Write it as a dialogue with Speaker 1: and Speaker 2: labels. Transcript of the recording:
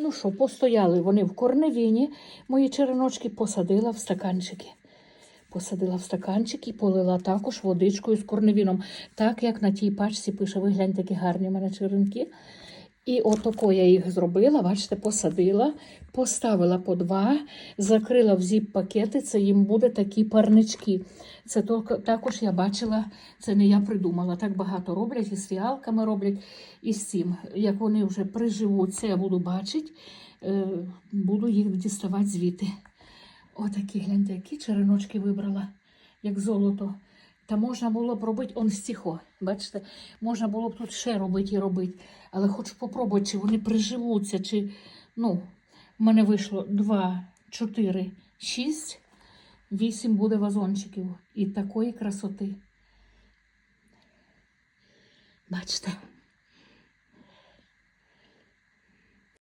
Speaker 1: Ну що, постояли вони в корневіні, мої череночки посадила в стаканчики. Посадила в стаканчик і полила також водичкою з корневіном. Так як на тій пачці пише, ви гляньте, які гарні в мене черенки. І отако я їх зробила, бачите, посадила, поставила по два, закрила в зіп-пакети, це їм буде такі парнички. Це також я бачила, це не я придумала. Так багато роблять, і з фіалками роблять, і з цим. Як вони вже приживуться, я буду бачити, е, буду їх діставати звідти. Отакі, гляньте, які череночки вибрала, як золото. Та можна було б робити он стіхо. Бачите, можна було б тут ще робити і робити. Але хочу попробувати, чи вони приживуться, чи ну, в мене вийшло 2, 4, 6, 8 буде вазончиків. І такої красоти. Бачите?